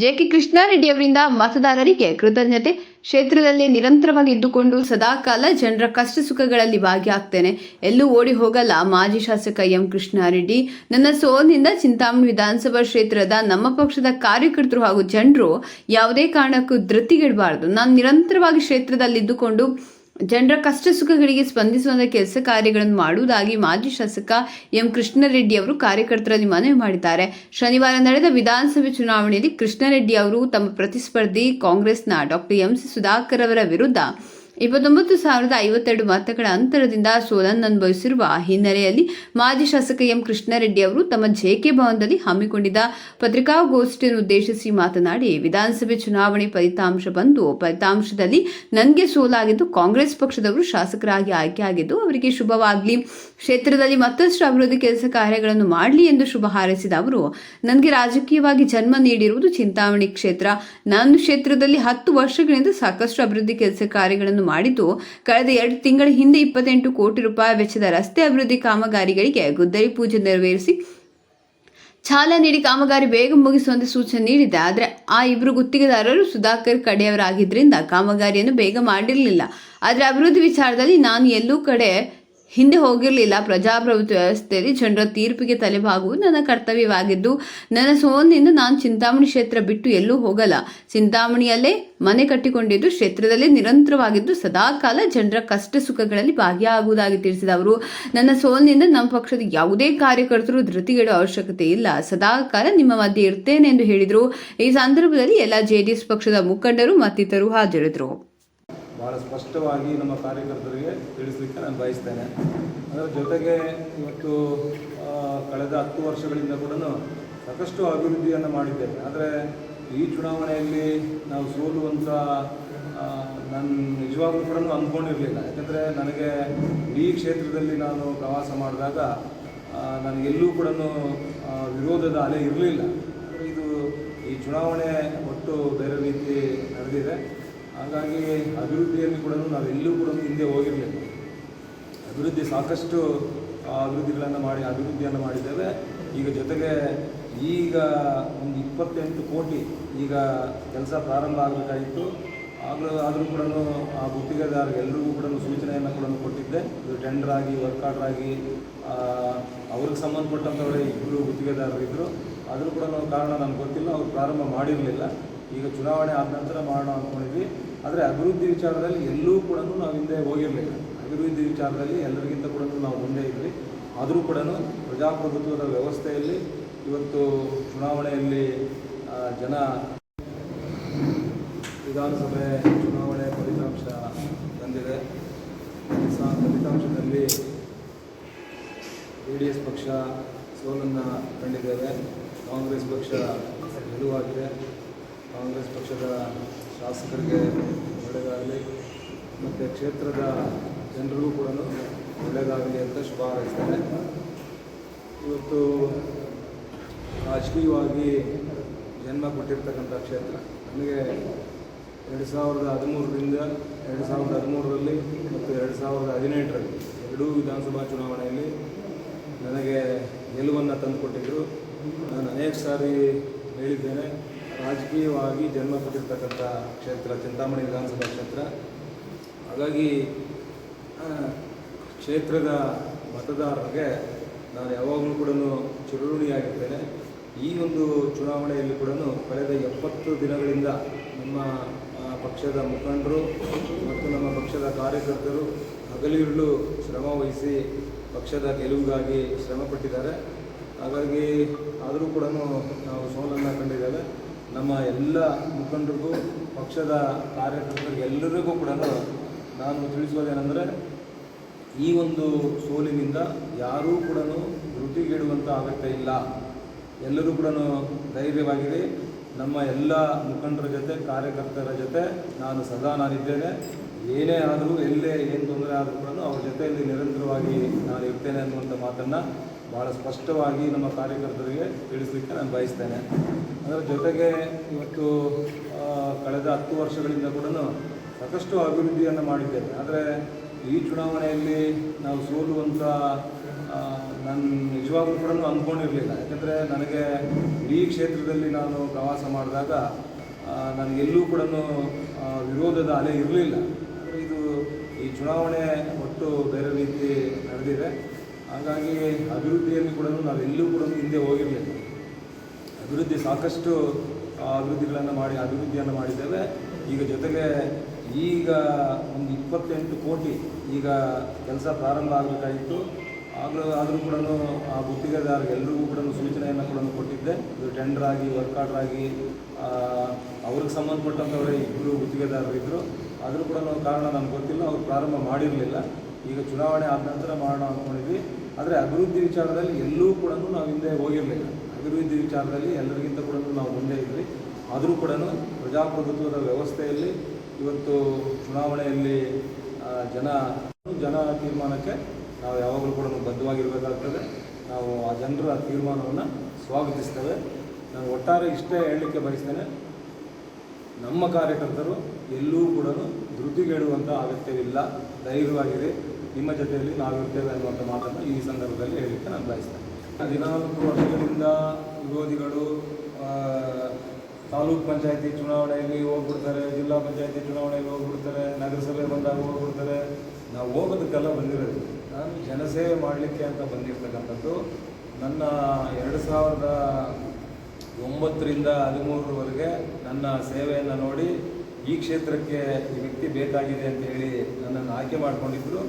JK Krishnareddy ಅವರಿಂದ ಮತದಾರರಿಗೆ ಕೃತಜ್ಞತೆ. ಕ್ಷೇತ್ರದಲ್ಲಿ ನಿರಂತರವಾಗಿ ಇದ್ದುಕೊಂಡು ಸದಾಕಾಲ ಜನರ ಕಷ್ಟ ಸುಖಗಳಲ್ಲಿ ಭಾಗಿಯಾಗ್ತೇನೆ. ಎಲ್ಲೂ ಓಡಿ ಹೋಗಲ್ಲ, ಮಾಜಿ ಶಾಸಕ ಎಂ ಕೃಷ್ಣಾರೆಡ್ಡಿ. ನನ್ನ ಸೋಲಿನಿಂದ ಚಿಂತಾಮಣಿ ವಿಧಾನಸಭಾ ಕ್ಷೇತ್ರದ ನಮ್ಮ ಪಕ್ಷದ ಕಾರ್ಯಕರ್ತರು ಹಾಗೂ ಜನರು ಯಾವುದೇ ಕಾರಣಕ್ಕೂ ಧೃತಿಗಿಡಬಾರದು. ನಾನು ನಿರಂತರವಾಗಿ ಕ್ಷೇತ್ರದಲ್ಲಿ ಇದ್ದುಕೊಂಡು ಜನರ ಕಷ್ಟ ಸುಖಗಳಿಗೆ ಸ್ಪಂದಿಸುವಂತಹ ಕೆಲಸ ಕಾರ್ಯಗಳನ್ನು ಮಾಡುವುದಾಗಿ ಮಾಜಿ ಶಾಸಕ ಎಂ ಕೃಷ್ಣರೆಡ್ಡಿ ಅವರು ಕಾರ್ಯಕರ್ತರಲ್ಲಿ ಮನವಿ ಮಾಡಿದ್ದಾರೆ. ಶನಿವಾರ ನಡೆದ ವಿಧಾನಸಭೆ ಚುನಾವಣೆಯಲ್ಲಿ ಕೃಷ್ಣರೆಡ್ಡಿ ಅವರು ತಮ್ಮ ಪ್ರತಿಸ್ಪರ್ಧಿ ಕಾಂಗ್ರೆಸ್ನ ಡಾಕ್ಟರ್ ಎಂಸಿ ಸುಧಾಕರ್ ಅವರ ವಿರುದ್ಧ ಇಪ್ಪತ್ತೊಂಬತ್ತು ಸಾವಿರದ ಐವತ್ತೆರಡು ಮತಗಳ ಅಂತರದಿಂದ ಸೋಲನ್ನು ಅನುಭವಿಸಿರುವ ಹಿನ್ನೆಲೆಯಲ್ಲಿ ಮಾಜಿ ಶಾಸಕ ಎಂ ಕೃಷ್ಣಾರೆಡ್ಡಿ ಅವರು ತಮ್ಮ ಜೆಕೆ ಭವನದಲ್ಲಿ ಹಮ್ಮಿಕೊಂಡಿದ್ದ ಪತ್ರಿಕಾಗೋಷ್ಠಿಯನ್ನು ಉದ್ದೇಶಿಸಿ ಮಾತನಾಡಿ, ವಿಧಾನಸಭೆ ಚುನಾವಣೆ ಫಲಿತಾಂಶ ಬಂದು ಫಲಿತಾಂಶದಲ್ಲಿ ನನಗೆ ಸೋಲಾಗಿದ್ದು ಕಾಂಗ್ರೆಸ್ ಪಕ್ಷದವರು ಶಾಸಕರಾಗಿ ಆಯ್ಕೆಯಾಗಿದ್ದು, ಅವರಿಗೆ ಶುಭವಾಗಲಿ. ಕ್ಷೇತ್ರದಲ್ಲಿ ಮತ್ತಷ್ಟು ಅಭಿವೃದ್ಧಿ ಕೆಲಸ ಕಾರ್ಯಗಳನ್ನು ಮಾಡಲಿ ಎಂದು ಶುಭ ಹಾರೈಸಿದ ಅವರು ನನಗೆ ರಾಜಕೀಯವಾಗಿ ಜನ್ಮ ನೀಡಿರುವುದು ಚಿಂತಾಮಣಿ ಕ್ಷೇತ್ರ. ನಾನು ಕ್ಷೇತ್ರದಲ್ಲಿ ಹತ್ತು ವರ್ಷಗಳಿಂದ ಸಾಕಷ್ಟು ಅಭಿವೃದ್ಧಿ ಕೆಲಸ ಕಾರ್ಯಗಳನ್ನು ಮಾಡಿದ್ದು, ಕಳೆದ ಎರಡು ತಿಂಗಳ ಹಿಂದೆ ಇಪ್ಪತ್ತೆಂಟು ಕೋಟಿ ರೂಪಾಯಿ ವೆಚ್ಚದ ರಸ್ತೆ ಅಭಿವೃದ್ಧಿ ಕಾಮಗಾರಿಗಳಿಗೆ ಗುದ್ದಲಿ ಪೂಜೆ ನೆರವೇರಿಸಿ ಚಾಲನೆ ನೀಡಿ ಕಾಮಗಾರಿ ಬೇಗ ಮುಗಿಸುವಂತೆ ಸೂಚನೆ ನೀಡಿದೆ ಆದರೆ ಆ ಇಬ್ಬರು ಗುತ್ತಿಗೆದಾರರು ಸುಧಾಕರ್ ಕಡೆಯವರಾಗಿದ್ದರಿಂದ ಕಾಮಗಾರಿಯನ್ನು ಬೇಗ ಮಾಡಿರಲಿಲ್ಲ. ಆದರೆ ಅಭಿವೃದ್ಧಿ ವಿಚಾರದಲ್ಲಿ ನಾನು ಎಲ್ಲೂ ಕಡೆ ಹಿಂದೆ ಹೋಗಿರಲಿಲ್ಲ. ಪ್ರಜಾಪ್ರಭುತ್ವ ವ್ಯವಸ್ಥೆಯಲ್ಲಿ ಜನರ ತೀರ್ಪಿಗೆ ತಲೆಬಾಗುವುದು ನನ್ನ ಕರ್ತವ್ಯವಾಗಿದ್ದು, ನನ್ನ ಸೋಲಿನಿಂದ ನಾನು ಚಿಂತಾಮಣಿ ಕ್ಷೇತ್ರ ಬಿಟ್ಟು ಎಲ್ಲೂ ಹೋಗಲ್ಲ. ಚಿಂತಾಮಣಿಯಲ್ಲೇ ಮನೆ ಕಟ್ಟಿಕೊಂಡಿದ್ದು, ಕ್ಷೇತ್ರದಲ್ಲೇ ನಿರಂತರವಾಗಿದ್ದು, ಸದಾಕಾಲ ಜನರ ಕಷ್ಟ ಸುಖಗಳಲ್ಲಿ ಭಾಗಿಯಾಗುವುದಾಗಿ ತಿಳಿಸಿದ ಅವರು, ನನ್ನ ಸೋಲಿನಿಂದ ನಮ್ಮ ಪಕ್ಷದ ಯಾವುದೇ ಕಾರ್ಯಕರ್ತರು ಧೃತಿಗೆಡುವ ಅವಶ್ಯಕತೆ ಇಲ್ಲ. ಸದಾಕಾಲ ನಿಮ್ಮ ಮಧ್ಯೆ ಇರ್ತೇನೆ ಎಂದು ಹೇಳಿದರು. ಈ ಸಂದರ್ಭದಲ್ಲಿ ಎಲ್ಲ ಜೆಡಿಎಸ್ ಪಕ್ಷದ ಮುಖಂಡರು ಮತ್ತಿತರರು ಹಾಜರಿದ್ದರು. ಭಾಳ ಸ್ಪಷ್ಟವಾಗಿ ನಮ್ಮ ಕಾರ್ಯಕರ್ತರಿಗೆ ತಿಳಿಸಲಿಕ್ಕೆ ನಾನು ಬಯಸ್ತೇನೆ. ಅದರ ಜೊತೆಗೆ ಇವತ್ತು ಕಳೆದ ಹತ್ತು ವರ್ಷಗಳಿಂದ ಕೂಡ ಸಾಕಷ್ಟು ಅಭಿವೃದ್ಧಿಯನ್ನು ಮಾಡಿದ್ದೇವೆ ಆದರೆ ಈ ಚುನಾವಣೆಯಲ್ಲಿ ನಾವು ಸೋಲುವಂಥ ನನ್ನ ನಾನು ನಿಜವಾಗ್ಲೂ ಕೂಡ ಅಂದ್ಕೊಂಡಿರಲಿಲ್ಲ. ಯಾಕಂದರೆ ನನಗೆ ಈ ಕ್ಷೇತ್ರದಲ್ಲಿ ನಾನು ಪ್ರವಾಸ ಮಾಡಿದಾಗ ನನಗೆಲ್ಲೂ ಕೂಡ ವಿರೋಧದ ಅಲೆ ಇರಲಿಲ್ಲ. ಇದು ಈ ಚುನಾವಣೆ ಒಟ್ಟು ಬೇರೆ ರೀತಿ ನಡೆದಿದೆ. ಹಾಗಾಗಿ ಅಭಿವೃದ್ಧಿಯಲ್ಲಿ ಕೂಡ ನಾವೆಲ್ಲೂ ಕೂಡ ಹಿಂದೆ ಹೋಗಿರಬೇಕು. ಅಭಿವೃದ್ಧಿ ಸಾಕಷ್ಟು ಅಭಿವೃದ್ಧಿಗಳನ್ನು ಮಾಡಿ, ಅಭಿವೃದ್ಧಿಯನ್ನು ಮಾಡಿದ್ದೇವೆ. ಈಗ ಜೊತೆಗೆ ಈಗ ಒಂದು ಇಪ್ಪತ್ತೆಂಟು ಕೋಟಿ ಈಗ ಕೆಲಸ ಪ್ರಾರಂಭ ಆಗಬೇಕಾಗಿತ್ತು. ಆಗಲೂ ಆದರೂ ಕೂಡ ಆ ಗುತ್ತಿಗೆದಾರ ಎಲ್ಲರಿಗೂ ಕೂಡ ಸೂಚನೆಯನ್ನು ಕೂಡ ಕೊಟ್ಟಿದ್ದೆ. ಇದು ಟೆಂಡರ್ ಆಗಿ ವರ್ಕ್ ಆಗಿ ಅವ್ರಿಗೆ ಸಂಬಂಧಪಟ್ಟಂಥವರೇ ಇಬ್ಬರು ಗುತ್ತಿಗೆದಾರರಿದ್ದರು ಆದರೂ ಕೂಡ ಕಾರಣ ನನಗೆ ಗೊತ್ತಿಲ್ಲ, ಅವ್ರು ಪ್ರಾರಂಭ ಮಾಡಿರಲಿಲ್ಲ. ಈಗ ಚುನಾವಣೆ ಆದ ನಂತರ ಮಾಡೋಣ ಅಂದ್ಕೊಂಡಿದ್ವಿ. ಆದರೆ ಅಭಿವೃದ್ಧಿ ವಿಚಾರದಲ್ಲಿ ಎಲ್ಲೂ ಕೂಡ ನಾವು ಹಿಂದೆ ಹೋಗಿರಲಿಲ್ಲ. ಅಭಿವೃದ್ಧಿ ವಿಚಾರದಲ್ಲಿ ಎಲ್ಲರಿಗಿಂತ ಕೂಡ ನಾವು ಮುಂದೆ ಇದ್ವಿ. ಆದರೂ ಕೂಡ ಪ್ರಜಾಪ್ರಭುತ್ವದ ವ್ಯವಸ್ಥೆಯಲ್ಲಿ ಇವತ್ತು ಚುನಾವಣೆಯಲ್ಲಿ ಜನ ವಿಧಾನಸಭೆ ಚುನಾವಣೆ ಫಲಿತಾಂಶ ಬಂದಿದೆ ಫಲಿತಾ- ಫಲಿತಾಂಶದಲ್ಲಿ ಜೆ ಡಿ ಎಸ್ ಪಕ್ಷ ಸೋಲನ್ನು ಕಂಡಿದ್ದೇವೆ. ಕಾಂಗ್ರೆಸ್ ಪಕ್ಷ ಗೆಲುವಾಗಿದೆ. ಕಾಂಗ್ರೆಸ್ ಪಕ್ಷದ ಶಾಸಕರಿಗೆ ಒಳ್ಳೆಯದಾಗಲಿ ಮತ್ತು ಕ್ಷೇತ್ರದ ಜನರಿಗೂ ಕೂಡ ಒಳ್ಳೆಯದಾಗಲಿ ಅಂತ ಶುಭ ಹಾರೈಸ್ತೇನೆ. ಇವತ್ತು ರಾಜಕೀಯವಾಗಿ ಜನ್ಮ ಕೊಟ್ಟಿರ್ತಕ್ಕಂಥ ಕ್ಷೇತ್ರ ನನಗೆ ಎರಡು ಸಾವಿರದ ಹದಿಮೂರರಿಂದ ಎರಡು ಸಾವಿರದ ಹದಿಮೂರರಲ್ಲಿ ಮತ್ತು ಎರಡು ಸಾವಿರದ ಹದಿನೆಂಟರಲ್ಲಿ ಎರಡೂ ವಿಧಾನಸಭಾ ಚುನಾವಣೆಯಲ್ಲಿ ನನಗೆ ಗೆಲುವನ್ನು ತಂದುಕೊಟ್ಟಿದ್ದರು ನಾನು ಅನೇಕ ಸಾರಿ ಹೇಳಿದ್ದೇನೆ. ರಾಜಕೀಯವಾಗಿ ಜನ್ಮ ಪಟ್ಟಿರ್ತಕ್ಕಂಥ ಕ್ಷೇತ್ರ, ಚಿಂತಾಮಣಿ ವಿಧಾನಸಭಾ ಕ್ಷೇತ್ರ. ಹಾಗಾಗಿ ಕ್ಷೇತ್ರದ ಮತದಾರರಿಗೆ ನಾನು ಯಾವಾಗಲೂ ಕೂಡ ಚಿರಋಣಿಯಾಗಿರ್ತೇನೆ ಈ ಒಂದು ಚುನಾವಣೆಯಲ್ಲಿ ಕೂಡ ಕಳೆದ ಎಪ್ಪತ್ತು ದಿನಗಳಿಂದ ನಮ್ಮ ಪಕ್ಷದ ಮುಖಂಡರು ಮತ್ತು ನಮ್ಮ ಪಕ್ಷದ ಕಾರ್ಯಕರ್ತರು ಹಗಲಿರುಳು ಶ್ರಮ ವಹಿಸಿ ಪಕ್ಷದ ಗೆಲುವಿಗಾಗಿ ಶ್ರಮಪಟ್ಟಿದ್ದಾರೆ ಹಾಗಾಗಿ ಆದರೂ ಕೂಡ ನಾವು ಸೋಲನ್ನು ಕಂಡಿದ್ದೇವೆ. ನಮ್ಮ ಎಲ್ಲ ಮುಖಂಡರಿಗೂ, ಪಕ್ಷದ ಕಾರ್ಯಕರ್ತರಿಗೆ ಎಲ್ಲರಿಗೂ ಕೂಡ ನಾನು ತಿಳಿಸೋದೇನೆಂದರೆ ಈ ಒಂದು ಸೋಲಿನಿಂದ ಯಾರೂ ಕೂಡ ಧೃತಿಗೇಡುವಂಥ ಅಗತ್ಯ ಇಲ್ಲ. ಎಲ್ಲರೂ ಕೂಡ ಧೈರ್ಯವಾಗಿದೆ. ನಮ್ಮ ಎಲ್ಲ ಮುಖಂಡರ ಜೊತೆ, ಕಾರ್ಯಕರ್ತರ ಜೊತೆ ನಾನು ಸದಾ ನಾನಿದ್ದೇನೆ. ಏನೇ ಆದರೂ ಎಲ್ಲೇ ಏನು ತೊಂದರೆ ಆದರೂ ಕೂಡ ಅವ್ರ ಜೊತೆಯಲ್ಲಿ ನಿರಂತರವಾಗಿ ನಾನು ಇರ್ತೇನೆ ಅನ್ನುವಂಥ ಮಾತನ್ನು ಭಾಳ ಸ್ಪಷ್ಟವಾಗಿ ನಮ್ಮ ಕಾರ್ಯಕರ್ತರಿಗೆ ತಿಳಿಸಲಿಕ್ಕೆ ನಾನು ಬಯಸ್ತೇನೆ. ಅದರ ಜೊತೆಗೆ ಇವತ್ತು ಕಳೆದ ಹತ್ತು ವರ್ಷಗಳಿಂದ ಕೂಡ ಸಾಕಷ್ಟು ಅಭಿವೃದ್ಧಿಯನ್ನು ಮಾಡಿದ್ದೇವೆ ಆದರೆ ಈ ಚುನಾವಣೆಯಲ್ಲಿ ನಾವು ಸೋಲುವಂಥ ನಾನು ನಿಜವಾಗ್ಲೂ ಕೂಡ ಅಂದ್ಕೊಂಡಿರಲಿಲ್ಲ. ಯಾಕಂದರೆ ನನಗೆ ಈ ಕ್ಷೇತ್ರದಲ್ಲಿ ನಾನು ಪ್ರವಾಸ ಮಾಡಿದಾಗ ನನಗೆಲ್ಲೂ ಕೂಡ ವಿರೋಧದ ಅಲೆ ಇರಲಿಲ್ಲ. ಇದು ಈ ಚುನಾವಣೆ ಒಟ್ಟು ಬೇರೆ ರೀತಿ ನಡೆದಿದೆ. ಹಾಗಾಗಿ ಅಭಿವೃದ್ಧಿಯಲ್ಲಿ ಕೂಡ ನಾವೆಲ್ಲೂ ಕೂಡ ಹಿಂದೆ ಹೋಗಿರಲಿಲ್ಲ ಅಭಿವೃದ್ಧಿ ಸಾಕಷ್ಟು ಅಭಿವೃದ್ಧಿಗಳನ್ನು ಮಾಡಿ, ಅಭಿವೃದ್ಧಿಯನ್ನು ಮಾಡಿದ್ದೇವೆ. ಈಗ ಜೊತೆಗೆ ಈಗ ಒಂದು ಇಪ್ಪತ್ತೆಂಟು ಕೋಟಿ ಈಗ ಕೆಲಸ ಪ್ರಾರಂಭ ಆಗಬೇಕಾಗಿತ್ತು ಆಗಲೂ ಆದರೂ ಕೂಡ ಆ ಗುತ್ತಿಗೆದಾರರು ಎಲ್ರಿಗೂ ಕೂಡ ಸೂಚನೆಯನ್ನು ಕೂಡ ಕೊಟ್ಟಿದ್ದೆ. ಇದು ಟೆಂಡರ್ ಆಗಿ ವರ್ಕ್ ಆರ್ಡರ್ ಆಗಿ ಅವ್ರಿಗೆ ಸಂಬಂಧಪಟ್ಟಂಥವರೇ ಇಬ್ಬರು ಗುತ್ತಿಗೆದಾರರಿದ್ದರು ಆದರೂ ಕೂಡ ಕಾರಣ ನಮ್ಗೆ ಗೊತ್ತಿಲ್ಲ, ಅವ್ರು ಪ್ರಾರಂಭ ಮಾಡಿರಲಿಲ್ಲ. ಈಗ ಚುನಾವಣೆ ಆದ ನಂತರ ಮಾಡೋಣ ಅಂದ್ಕೊಂಡಿದ್ವಿ. ಆದರೆ ಅಭಿವೃದ್ಧಿ ವಿಚಾರದಲ್ಲಿ ಎಲ್ಲೂ ಕೂಡ ನಾವು ಹಿಂದೆ ಹೋಗಿರಲಿಲ್ಲ. ಅಭಿವೃದ್ಧಿ ವಿಚಾರದಲ್ಲಿ ಎಲ್ಲರಿಗಿಂತ ಕೂಡ ನಾವು ಮುಂದೆ ಇದ್ವಿ. ಆದರೂ ಕೂಡ ಪ್ರಜಾಪ್ರಭುತ್ವದ ವ್ಯವಸ್ಥೆಯಲ್ಲಿ ಇವತ್ತು ಚುನಾವಣೆಯಲ್ಲಿ ಜನ ಜನ ತೀರ್ಮಾನಕ್ಕೆ ನಾವು ಯಾವಾಗಲೂ ಕೂಡ ಬದ್ಧವಾಗಿರಬೇಕಾಗ್ತದೆ. ನಾವು ಆ ಜನರ ತೀರ್ಮಾನವನ್ನು ಸ್ವಾಗತಿಸ್ತೇವೆ. ನಾನು ಒಟ್ಟಾರೆ ಇಷ್ಟೇ ಹೇಳಲಿಕ್ಕೆ ಬಯಸ್ತೇನೆ. ನಮ್ಮ ಕಾರ್ಯಕರ್ತರು ಎಲ್ಲೂ ಕೂಡ ಧೃತಿಗೇಡುವಂಥ ಅಗತ್ಯವಿಲ್ಲ. ಧೈರ್ಯವಾಗಿರಿ. ನಿಮ್ಮ ಜೊತೆಯಲ್ಲಿ ನಾವಿರ್ತೇವೆ ಅನ್ನುವಂಥ ಮಾತನ್ನು ಈ ಸಂದರ್ಭದಲ್ಲಿ ಹೇಳಲಿಕ್ಕೆ ನಾನು ಬಯಸ್ತೇನೆ. ಹದಿನಾಲ್ಕು ವರ್ಷಗಳಿಂದ ವಿರೋಧಿಗಳು ತಾಲೂಕ್ ಪಂಚಾಯತಿ ಚುನಾವಣೆಯಲ್ಲಿ ಹೋಗ್ಬಿಡ್ತಾರೆ, ಜಿಲ್ಲಾ ಪಂಚಾಯತಿ ಚುನಾವಣೆಯಲ್ಲಿ ಹೋಗ್ಬಿಡ್ತಾರೆ, ನಗರಸಭೆ ಬಂದಾಗ ಹೋಗ್ಬಿಡ್ತಾರೆ. ನಾವು ಹೋಗೋದಕ್ಕೆಲ್ಲ ಬಂದಿರೋದು. ನಾನು ಜನಸೇವೆ ಮಾಡಲಿಕ್ಕೆ ಅಂತ ಬಂದಿರ್ತಕ್ಕಂಥದ್ದು ನನ್ನ ಎರಡು ಸಾವಿರದ ಒಂಬತ್ತರಿಂದ ಹದಿಮೂರರವರೆಗೆ ನನ್ನ ಸೇವೆಯನ್ನು ನೋಡಿ ಈ ಕ್ಷೇತ್ರಕ್ಕೆ ಈ ವ್ಯಕ್ತಿ ಬೇಕಾಗಿದೆ ಅಂತ ಹೇಳಿ ನನ್ನನ್ನು ಆಯ್ಕೆ ಮಾಡಿಕೊಂಡಿದ್ರು.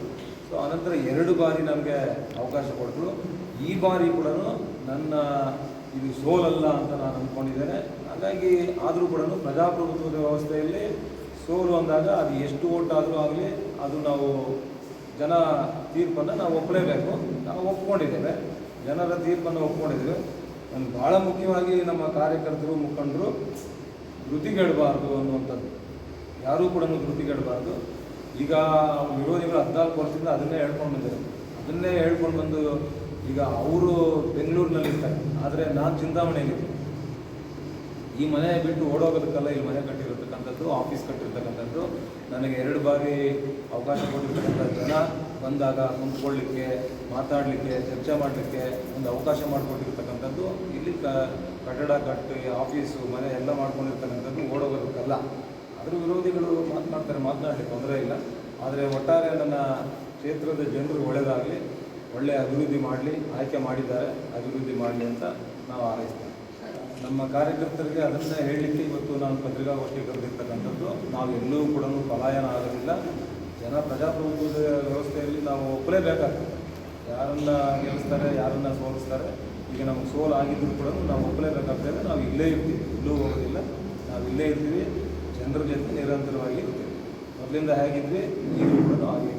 ಸೊ ಆನಂತರ ಎರಡು ಬಾರಿ ನಮಗೆ ಅವಕಾಶ ಕೊಟ್ಟರು ಈ ಬಾರಿ ಕೂಡ ನನ್ನ ಇದು ಸೋಲಲ್ಲ ಅಂತ ನಾನು ಅಂದ್ಕೊಂಡಿದ್ದೇನೆ. ಹಾಗಾಗಿ ಆದರೂ ಕೂಡ ಪ್ರಜಾಪ್ರಭುತ್ವದ ವ್ಯವಸ್ಥೆಯಲ್ಲಿ ಸೋಲು ಅಂದಾಗ ಅದು ಎಷ್ಟು ಓಟ್ ಆದರೂ ಆಗಲಿ, ಅದು ನಾವು ಜನ ತೀರ್ಪನ್ನು ನಾವು ಒಪ್ಪಲೇಬೇಕು. ನಾವು ಒಪ್ಕೊಂಡಿದ್ದೇವೆ. ಜನರ ತೀರ್ಪನ್ನು ಒಪ್ಕೊಂಡಿದ್ದೇವೆ. ನಾನು ಭಾಳ ಮುಖ್ಯವಾಗಿ ನಮ್ಮ ಕಾರ್ಯಕರ್ತರು, ಮುಖಂಡರು ಧೃತಿಗೆಡಬಾರ್ದು ಅನ್ನುವಂಥದ್ದು. ಯಾರೂ ಕೂಡ ಧೃತಿಗೆಡಬಾರ್ದು ಈಗ ವಿರೋಧಿಗಳು ಹದಿನಾಲ್ಕು ವರ್ಷದಿಂದ ಅದನ್ನೇ ಹೇಳ್ಕೊಂಡು ಬಂದಿದ್ದಾರೆ ಅದನ್ನೇ ಹೇಳ್ಕೊಂಡು ಬಂದು ಈಗ ಅವರು ಬೆಂಗಳೂರಿನಲ್ಲಿರ್ತಾರೆ ಆದರೆ ನಾನು ಚಿಂತಾಮಣಿಯಲ್ಲಿದ್ದೀನಿ ಈ ಮನೆ ಬಿಟ್ಟು ಓಡೋಗೋದಕ್ಕೆಲ್ಲ ಇಲ್ಲಿ ಮನೆ ಕಟ್ಟಿರತಕ್ಕಂಥದ್ದು ಆಫೀಸ್ ಕಟ್ಟಿರ್ತಕ್ಕಂಥದ್ದು, ನನಗೆ ಎರಡು ಬಾರಿ ಅವಕಾಶ ಕೊಟ್ಟಿರ್ತಕ್ಕಂಥ ಜನ ಬಂದಾಗ ಕುಂತ್ಕೊಳ್ಳಿಕ್ಕೆ, ಮಾತಾಡಲಿಕ್ಕೆ, ಚರ್ಚೆ ಮಾಡಲಿಕ್ಕೆ ಒಂದು ಅವಕಾಶ ಮಾಡಿಕೊಟ್ಟಿರ್ತಕ್ಕಂಥದ್ದು, ಇಲ್ಲಿ ಕಟ್ಟಡ ಕಟ್ಟಿ ಆಫೀಸು ಮನೆ ಎಲ್ಲ ಮಾಡ್ಕೊಂಡಿರ್ತಕ್ಕಂಥದ್ದು ಓಡೋಗೋದಕ್ಕಲ್ಲ. ಅದ್ರ ವಿರೋಧಿಗಳು ಮಾತನಾಡ್ತಾರೆ ಮಾತನಾಡಲಿಕ್ಕೆ ತೊಂದರೆ ಇಲ್ಲ. ಆದರೆ ಒಟ್ಟಾರೆ ನನ್ನ ಕ್ಷೇತ್ರದ ಜನರು ಒಳ್ಳೆಯದಾಗಲಿ ಒಳ್ಳೆಯ ಅಭಿವೃದ್ಧಿ ಮಾಡಲಿ, ಆಯ್ಕೆ ಮಾಡಿದ್ದಾರೆ, ಅಭಿವೃದ್ಧಿ ಮಾಡಲಿ ಅಂತ ನಾವು ಹಾರೈಸ್ತೇವೆ. ನಮ್ಮ ಕಾರ್ಯಕರ್ತರಿಗೆ ಅದನ್ನೇ ಹೇಳಲಿಕ್ಕೆ ಇವತ್ತು ನಾನು ಪತ್ರಿಕಾಗೋಷ್ಠಿ ಕರೆದಿರ್ತಕ್ಕಂಥದ್ದು, ನಾವು ಎಲ್ಲೂ ಕೂಡ ಪಲಾಯನ ಆಗೋದಿಲ್ಲ. ಜನ ಪ್ರಜಾಪ್ರಭುತ್ವದ ವ್ಯವಸ್ಥೆಯಲ್ಲಿ ನಾವು ಒಪ್ಪಲೇಬೇಕಾಗ್ತದೆ. ಯಾರನ್ನ ಗೆಲ್ಲಿಸ್ತಾರೆ, ಯಾರನ್ನ ಸೋಲಿಸ್ತಾರೆ, ಈಗ ನಮ್ಗೆ ಸೋಲಾಗಿದ್ದರೂ ಕೂಡ ನಾವು ಒಪ್ಪಲೇಬೇಕಾಗ್ತದೆ. ನಾವು ಇಲ್ಲೇ ಇರ್ತೀವಿ ಎಲ್ಲೂ ಹೋಗೋದಿಲ್ಲ. ನಾವು ಇಲ್ಲೇ ಇರ್ತೀವಿ. ಜನರ ಜೊತೆ ನಿರಂತರವಾಗಿ ಇರ್ತೀವಿ ಮೊದಲಿಂದ ಹೇಗಿದ್ರೆ ನೀರು ಕೂಡ ಹಾಗೆ